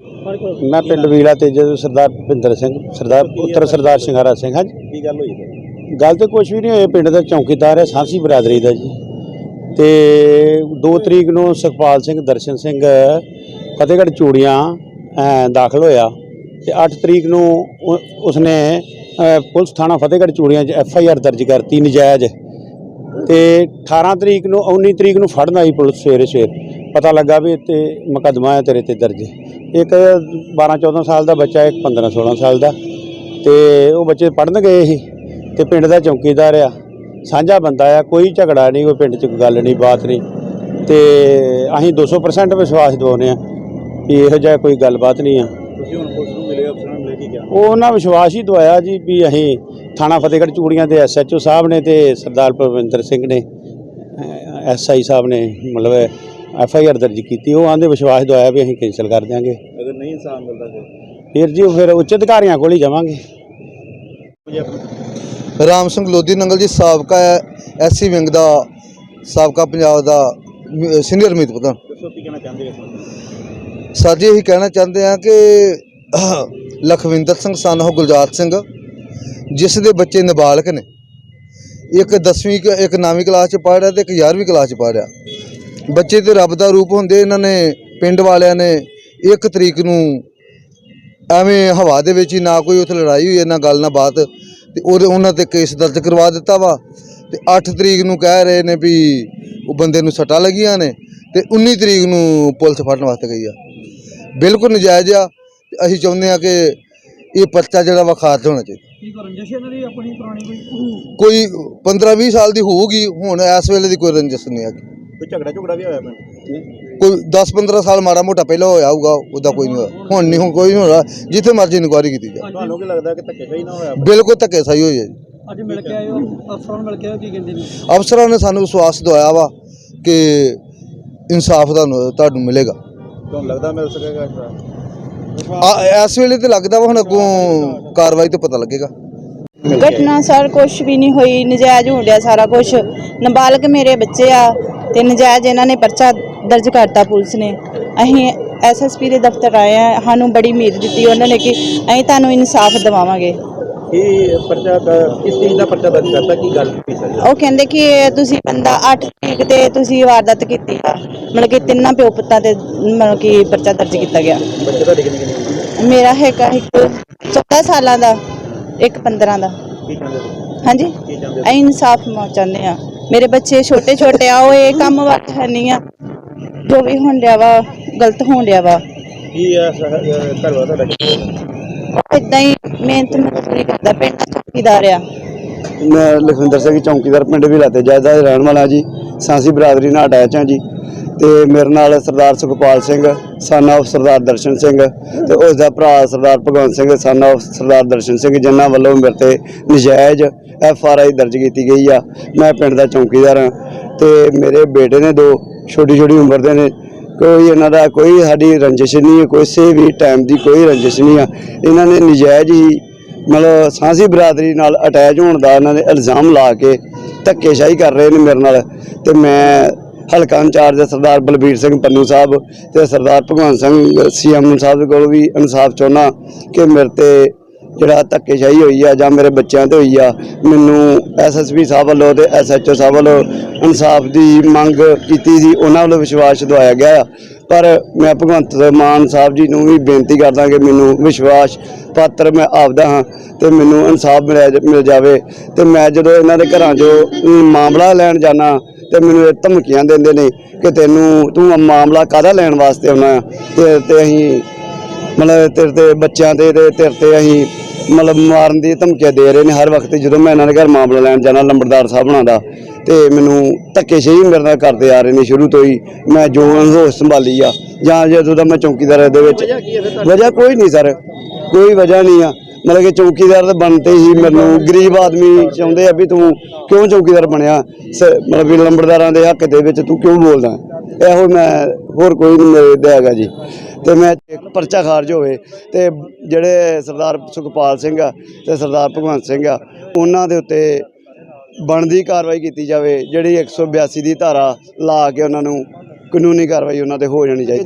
ਮੈਂ ਪਿੰਡ ਵੀਲਾ ਤੇ ਜਦੋਂ ਸਰਦਾਰ ਭਿੰਦਰ ਸਿੰਘ ਸਰਦਾਰ ਪੁੱਤਰ ਸਰਦਾਰ ਸਿੰਘਾਰਾ ਸਿੰਘ ਹਾਂ ਜੀ। ਕੀ ਗੱਲ ਹੋਈ ਗੱਲ ਤੇ ਕੁਝ ਵੀ ਨਹੀਂ ਹੋਈ ਪਿੰਡ ਦਾ ਚੌਕੀਦਾਰ ਹੈ ਸਾਂਸੀ ਬਰਾਦਰੀ ਦਾ ਜੀ। ਤੇ 2 ਤਰੀਕ ਨੂੰ ਸੁਖਪਾਲ ਸਿੰਘ ਦਰਸ਼ਨ ਸਿੰਘ ਫਤਿਹਗੜ੍ਹ ਚੂੜੀਆਂ ਦਾਖਲ ਹੋਇਆ। ਤੇ 8 ਤਰੀਕ ਨੂੰ ਉਸਨੇ ਪੁਲਿਸ ਥਾਣਾ ਫਤਿਹਗੜ੍ਹ ਚੂੜੀਆਂ 'ਚ ਐਫ ਆਈ ਆਰ ਦਰਜ ਕਰਤੀ ਨਜਾਇਜ਼। ਤੇ 18 ਤਰੀਕ ਨੂੰ 19 ਤਰੀਕ ਨੂੰ ਫੜਨ ਆਈ ਪੁਲਿਸ ਸਵੇਰੇ ਸਵੇਰ ਪਤਾ ਲੱਗਾ ਵੀ ਤੇ ਮੁਕੱਦਮਾ ਹੈ ਤੇਰੇ ਤੇ ਦਰਜ। ਇੱਕ 12 14 ਸਾਲ ਦਾ ਬੱਚਾ ਇੱਕ 15 16 ਸਾਲ ਦਾ। ਤੇ ਉਹ ਬੱਚੇ ਪੜਨ ਗਏ ਸੀ ਤੇ ਪਿੰਡ ਦਾ ਚੌਕੀਦਾਰ ਆ। ਸਾਂਝਾ ਬੰਦਾ ਆ ਕੋਈ ਝਗੜਾ ਨਹੀਂ ਕੋਈ ਪਿੰਡ 'ਚ ਕੋਈ ਗੱਲ ਨਹੀਂ ਬਾਤ ਨਹੀਂ। ਤੇ ਅਸੀਂ 200% ਵਿਸ਼ਵਾਸ ਦਿਵਾਉਂਦੇ ਆ ਵੀ ਇਹੋ ਜਿਹਾ ਕੋਈ ਗੱਲਬਾਤ ਨਹੀਂ ਆ। ਤੁਸੀਂ ਹੁਣ ਪੁਲਿਸ ਨੂੰ ਮਿਲੇ ਅਫਸਰਾਂ ਨੂੰ ਮਿਲੇ ਕੀ ਕਿਹਾ? ਉਹ ਉਹਨਾਂ ਵਿਸ਼ਵਾਸ ਹੀ ਦਵਾਇਆ ਜੀ ਵੀ ਅਸੀਂ ਥਾਣਾ ਫਤਿਹਗੜ੍ਹ ਚੂੜੀਆਂ ਦੇ ਐਸਐਚਓ ਸਾਹਿਬ ਨੇ ਤੇ ਸਰਦਾਰ ਪਰਵਿੰਦਰ ਸਿੰਘ ਨੇ ਐਸਆਈ ਸਾਹਿਬ ਨੇ ਮਤਲਬ ਐਫਆਈਆਰ ਦਰਜ ਕੀਤੀ ਉਹ ਆਂਦੇ ਵਿਸ਼ਵਾਸ ਦਵਾਇਆ ਵੀ ਅਸੀਂ ਕੈਂਸਲ ਕਰ ਦਿਆਂਗੇ। ਅਗਰ ਨਹੀਂ ਇਨਸਾਨ ਮਿਲਦਾ ਫਿਰ? ਫਿਰ ਜੀ ਉਹ ਫਿਰ ਉੱਚ ਅਧਿਕਾਰੀਆਂ ਕੋਲ ਹੀ ਜਾਵਾਂਗੇ। ਰਾਮ ਸਿੰਘ ਲੋਧੀ ਨੰਗਲ ਜੀ ਸਾਬਕਾ ਐਸਸੀ ਵਿੰਗ ਦਾ ਸਾਬਕਾ ਪੰਜਾਬ ਦਾ ਸੀਨੀਅਰ ਮੀਤ ਪ੍ਰਧਾਨ ਦੱਸੋ ਕੀ ਕਹਿਣਾ ਚਾਹੁੰਦੇ ਹੋ ਸਰ ਜੀ ਇਹੀ ਕਹਿਣਾ ਚਾਹੁੰਦੇ ਆ ਕਿ ਲਖਵਿੰਦਰ ਸਿੰਘ ਸਨ ਉਹ ਗੁਲਜਾਰ ਸਿੰਘ ਜਿਸ ਦੇ ਬੱਚੇ ਨਾਬਾਲਗ ਨੇ ਇੱਕ 10ਵੀਂ ਕ- ਇੱਕ 9ਵੀਂ ਕਲਾਸ ਚ ਪੜ੍ਹ ਰਿਹਾ ਤੇ ਇੱਕ 11ਵੀਂ ਕਲਾਸ ਚ ਪੜ੍ਹ ਰਿਹਾ। ਬੱਚੇ ਤੇ ਰੱਬ ਦਾ ਰੂਪ ਹੁੰਦੇ ਇਹਨਾਂ ਨੇ ਪਿੰਡ ਵਾਲਿਆਂ ਨੇ ਇੱਕ ਤਰੀਕ ਨੂੰ ਐਵੇਂ ਹਵਾ ਦੇ ਵਿੱਚ ਹੀ ਨਾ ਕੋਈ ਉੱਥੇ ਲੜਾਈ ਹੋਈ ਹੈ ਨਾ ਗੱਲ ਨਾ ਬਾਤ ਤੇ ਉਹਦੇ ਉਹਨਾਂ ਤੇ ਕੇਸ ਦਰਜ ਕਰਵਾ ਦਿੱਤਾ ਵਾ। ਤੇ 8 ਤਰੀਕ ਨੂੰ ਕਹਿ ਰਹੇ ਨੇ ਵੀ ਉਹ ਬੰਦੇ ਨੂੰ ਸੱਟਾਂ ਲੱਗੀਆਂ ਨੇ ਤੇ 19 ਤਰੀਕ ਨੂੰ ਪੁਲਿਸ ਫੜਨ ਵਾਸਤੇ ਗਈ ਆ। ਬਿਲਕੁਲ ਨਜਾਇਜ਼ ਆ ਅਸੀਂ ਚਾਹੁੰਦੇ ਆ ਕਿ ਇਹ ਪਰਚਾ ਜਿਹੜਾ ਵਾ ਖਾਰਜ ਹੋਣਾ ਚਾਹੀਦਾ। ਕੀ ਕਰਨ ਜਸ਼ਨ ਇਹਨਾਂ ਦੀ ਆਪਣੀ ਪੁਰਾਣੀ ਕੋਈ? ਕੋਈ 15 20 ਸਾਲ ਦੀ ਹੋਊਗੀ ਹੁਣ ਇਸ ਵੇਲੇ ਦੀ ਕੋਈ ਰੰਜਿਸ਼ ਨਹੀਂ ਹੈਗੀ। ਕੋਈ ਝਗੜਾ ਝਗੜਾ ਵੀ ਹੋਇਆ ਪਿੰਡ ਕੋਈ 10 15 ਸਾਲ ਮਾੜਾ ਮੋਟਾ ਪਹਿਲਾਂ ਹੋਇਆ ਹੋਊਗਾ ਉਹਦਾ ਕੋਈ ਨਹੀਂ ਹੋਇਆ। ਹੁਣ ਨਹੀਂ ਹੁਣ ਕੋਈ ਨਹੀਂ ਹੋਣਾ। ਜਿੱਥੇ ਮਰਜ਼ੀ ਇਨਕੁਆਰੀ ਕੀਤੀ ਜਾ ਤੁਹਾਨੂੰ ਕੀ ਲੱਗਦਾ ਕਿ ਧੱਕੇ ਸਹੀ ਨਾ ਹੋਇਆ? ਬਿਲਕੁਲ ਧੱਕੇ ਸਹੀ ਹੋਈ ਹੈ ਜੀ। ਅੱਜ ਮਿਲ ਕੇ ਆਏ ਹੋ ਅਫਸਰਾਂ ਨੂੰ ਮਿਲ ਕੇ ਆਏ ਹੋ, ਕੀ ਕਹਿੰਦੇ ਨੇ? ਅਫਸਰਾਂ ਨੇ ਸਾਨੂੰ ਵਿਸ਼ਵਾਸ ਦਵਾਇਆ ਵਾ ਕਿ ਇਨਸਾਫ ਤੁਹਾਨੂੰ ਤੁਹਾਨੂੰ ਮਿਲੇਗਾ। ਤੁਹਾਨੂੰ ਲੱਗਦਾ ਮਿਲ ਸਕੇਗਾ ਇਸ ਵਾਰ? ਆ ਇਸ ਵੇਲੇ ਤੇ ਲੱਗਦਾ ਵਾ ਹੁਣ ਅੱਗੋਂ ਕਾਰਵਾਈ ਤੋਂ ਪਤਾ ਲੱਗੇਗਾ। ਘਟਨਾ ਸਰ ਕੁਛ ਵੀ ਨਹੀਂ ਹੋਈ ਨਜਾਇਜ਼ ਹੋਣ ਡਿਆ ਸਾਰਾ ਕੁਝ ਨਾਬਾਲਗ ਮੇਰੇ ਬੱਚੇ ਆ ਤੇ ਨਜਾਇਜ਼ ਇਹਨਾਂ ਨੇ ਪਰਚਾ ਦਰਜ ਕਰਤਾ ਪੁਲਿਸ ਨੇ। ਅਸੀਂ ਐਸਐਸਪੀ ਦੇ ਦਫ਼ਤਰ ਆਏ ਆ ਸਾਨੂੰ ਬੜੀ ਉਮੀਦ ਦਿੱਤੀ ਉਹਨਾਂ ਨੇ ਕਿ ਅਸੀਂ ਤੁਹਾਨੂੰ ਇਨਸਾਫ ਦਿਵਾਵਾਂਗੇ। ਇਹ ਪਰਚਾ ਕ- ਕਿਸ ਚੀਜ਼ ਦਾ ਪਰਚਾ ਦਰਜ ਕਰਤਾ ਕੀ ਗੱਲ ਸਰ ਉਹ ਕਹਿੰਦੇ ਕਿ ਤੁਸੀਂ ਬੰਦਾ 8 ਤਰੀਕ ਤੇ ਤੁਸੀਂ ਵਾਰਦਾਤ ਕੀਤੀ ਆ। ਮਤਲਬ ਕਿ ਤਿੰਨਾਂ ਪਿਓ ਪੁੱਤਾਂ ਤੇ ਮਤਲਬ ਕਿ ਪਰਚਾ ਦਰਜ ਕੀਤਾ ਗਿਆ। ਬੱਚੇ ਤੁਹਾਡੇ ਕਿੰਨੇ? ਮੇਰਾ ਇੱਕ ਇੱਕ 14 ਸਾਲਾਂ ਦਾ ਇੱਕ 15 ਦਾ। ਕੀ ਚਾਹੁੰਦੇ ਹੋ ਹਾਂਜੀ? ਕੀ ਚਾਹੁੰਦੇ ਹੋ ਅਸੀਂ ਇਨਸਾਫ ਮਾ ਚਾਹੁੰਦੇ ਆ ਮੇਰੇ ਬੱਚੇ ਛੋਟੇ ਛੋਟੇ ਆ ਉਹ ਇਹ ਕੰਮ ਵੱਲ ਹੈ ਨਹੀਂ ਆ। ਜੋ ਵੀ ਹੋਣ ਡਿਆ ਵਾ ਗਲਤ ਹੋਣ ਡਿਆ ਵਾ। ਕੀ ਘਰ ਵਾਲਾ ਤੁਹਾਡਾ? ਇਦਾਂ ਹੀ ਮਿਹਨਤ ਮਜ਼ਦੂਰੀ ਕਰਦਾ ਪਿੰਡ ਦਾ ਚੌਕੀਦਾਰ ਆ। ਮੈਂ ਲਖਵਿੰਦਰ ਸਿੰਘ ਚੌਂਕੀਦਾਰ ਪਿੰਡ ਵਿਲਾ ਤੇ ਜਾਇਦਾ ਦੇ ਰਹਿਣ ਵਾਲਾ ਜੀ ਸਾਂਸੀ ਬਰਾਦਰੀ ਨਾਲ ਅਟੈਚ ਹਾਂ ਜੀ। ਤੇ ਮੇਰੇ ਨਾਲ ਸਰਦਾਰ ਸੁਖਪਾਲ ਸਿੰਘ son of ਸਰਦਾਰ ਦਰਸ਼ਨ ਸਿੰਘ ਤੇ ਉਸ ਦਾ ਭਰਾ ਸਰਦਾਰ ਭਗਵੰਤ ਸਿੰਘ son of ਸਰਦਾਰ ਦਰਸ਼ਨ ਸਿੰਘ ਜਿਨ੍ਹਾਂ ਵੱਲੋਂ ਮੇਰੇ ਤੇ ਨਜਾਇਜ਼ ਐਫ ਆਰ ਆਈ ਦਰਜ ਕੀਤੀ ਗਈ ਆ। ਮੈਂ ਪਿੰਡ ਦਾ ਚੌਂਕੀਦਾਰ ਹਾਂ ਤੇ ਮੇਰੇ ਬੇਟੇ ਨੇ ਦੋ ਛੋਟੀ ਛੋਟੀ ਉਮਰ ਦੇ ਨੇ। ਕੋਈ ਇਹਨਾਂ ਦਾ ਕੋਈ ਸਾਡੀ ਰੰਜਿਸ਼ ਨਹੀਂ ਹੈ, ਕਿਸੇ ਵੀ ਟਾਈਮ ਦੀ ਕੋਈ ਰੰਜਿਸ਼ ਨਹੀਂ ਆ। ਇਹਨਾਂ ਨੇ ਨਜਾਇਜ਼ ਹੀ ਮਤਲਬ ਸਾਂਸੀ ਬਰਾਦਰੀ ਨਾਲ ਅਟੈਚ ਹੋਣ ਦਾ ਇਹਨਾਂ ਨੇ ਇਲਜ਼ਾਮ ਲਾ ਕੇ ਧੱਕੇਸ਼ਾਹੀ ਕਰ ਰਹੇ ਨੇ ਮੇਰੇ ਨਾਲ ਤੇ ਮੈਂ ਹਲਕਾ ਇੰਚਾਰਜ ਸਰਦਾਰ ਬਲਬੀਰ ਸਿੰਘ ਪੰਨੂ ਸਾਹਿਬ ਤੇ ਸਰਦਾਰ ਭਗਵੰਤ ਸਿੰਘ ਸੀਐਮ ਸਾਹਿਬ ਦੇ ਕੋਲ ਵੀ ਇਨਸਾਫ ਚਾਹੁੰਦਾ ਕਿ ਮੇਰੇ ਤੇ ਜਿਹੜਾ ਧੱਕੇਸ਼ਾਹੀ ਹੋਈ ਆ ਜਾਂ ਮੇਰੇ ਬੱਚਿਆਂ ਤੇ ਹੋਈ ਆ, ਮੈਨੂੰ ਐਸਐਸਪੀ ਸਾਹਿਬ ਵੱਲੋਂ ਤੇ ਐਸਐਚਓ ਸਾਹਿਬ ਵੱਲੋਂ ਇਨਸਾਫ ਦੀ ਮੰਗ ਕੀਤੀ ਸੀ, ਉਹਨਾਂ ਵੱਲੋਂ ਵਿਸ਼ਵਾਸ ਦਵਾਇਆ ਗਿਆ ਪਰ ਮੈਂ ਭਗਵੰਤ ਮਾਨ ਸਾਹਿਬ ਜੀ ਨੂੰ ਵੀ ਬੇਨਤੀ ਕਰਦਾ ਕਿ ਮੈਨੂੰ ਵਿਸ਼ਵਾਸ ਪਾਤਰ ਮੈਂ ਆਪਦਾ ਹਾਂ ਤੇ ਮੈਨੂੰ ਇਨਸਾਫ ਮਿਲਿਆ ਮਿਲ ਜਾਵੇ ਤੇ ਮੈਂ ਜਦੋਂ ਇਹਨਾਂ ਦੇ ਘਰਾਂ 'ਚੋਂ ਮਾਮਲਾ ਲੈਣ ਜਾਣਾ ਤੇ ਮੈਨੂੰ ਇਹ ਧਮਕੀਆਂ ਦਿੰਦੇ ਨੇ ਕਿ ਤੈਨੂੰ ਤੂੰ ਮਾਮਲਾ ਕਾਹਦਾ ਲੈਣ ਵਾਸਤੇ ਆਉਣਾ? ਤੇ ਤੇ ਅਸੀਂ ਮਤਲਬ ਤੇਰੇ ਤੇ ਬੱਚਿਆਂ ਤੇ ਤੇ ਤੇਰੇ ਤੇ ਅਸੀਂ ਮਤਲਬ ਮਾਰਨ ਦੀ ਧਮਕੀਆਂ ਦੇ ਰਹੇ ਨੇ ਹਰ ਵਕਤ ਜਦੋਂ ਮੈਂ ਇਹਨਾਂ ਦੇ ਘਰ ਮਾਮਲਾ ਲੈਣ ਜਾਣਾ ਲੰਬੜਦਾਰ ਸਾਹਿਬ ਹੁਣਾਂ ਦਾ ਤੇ ਮੈਨੂੰ ਧੱਕੇਸ਼ਾਹੀ ਮੇਰੇ ਨਾਲ ਕਰਦੇ ਆ ਰਹੇ ਨੇ ਸ਼ੁਰੂ ਤੋਂ ਹੀ ਮੈਂ ਜੋ ਹੋਸ਼ ਸੰਭਾਲੀ ਆ ਜਾਂ ਜਦੋਂ ਦਾ ਮੈਂ ਚੌਕੀਦਾਰ ਦੇ ਵਿੱਚ? ਵਜ੍ਹਾ ਕੋਈ ਨਹੀਂ ਸਰ ਕੋਈ ਵਜ੍ਹਾ ਨਹੀਂ ਆ ਮਤਲਬ ਕਿ ਚੌਕੀਦਾਰ ਦੇ ਬਣਤੇ ਹੀ ਮੈਨੂੰ, ਗਰੀਬ ਆਦਮੀ ਚਾਹੁੰਦੇ ਆ ਵੀ ਤੂੰ ਕਿਉਂ ਚੌਕੀਦਾਰ ਬਣਿਆ? ਸ- ਮਤਲਬ ਵੀ ਲੰਬੜਦਾਰਾਂ ਦੇ ਹੱਕ ਦੇ ਵਿੱਚ ਤੂੰ ਕਿਉਂ ਬੋਲਦਾ? ਇਹੋ ਮੈਂ ਹੋਰ ਕੋਈ ਨਹੀਂ ਮੇਰੇ ਦੇ ਹੈਗਾ ਜੀ। ਤੇ ਮੈਂ ਪਰਚਾ ਖਾਰਜ ਹੋਵੇ ਤੇ ਜਿਹੜੇ ਸਰਦਾਰ ਸੁਖਪਾਲ ਸਿੰਘ ਆ ਤੇ ਸਰਦਾਰ ਭਗਵੰਤ ਸਿੰਘ ਆ, ਉਹਨਾਂ ਦੇ ਉੱਤੇ ਬਣਦੀ ਕਾਰਵਾਈ ਕੀਤੀ ਜਾਵੇ, ਜਿਹੜੀ 182 ਦੀ ਧਾਰਾ ਲਾ ਕੇ ਉਹਨਾਂ ਨੂੰ ਕਾਨੂੰਨੀ ਕਾਰਵਾਈ ਉਹਨਾਂ ਤੇ ਹੋ ਜਾਣੀ ਚਾਹੀਦੀ।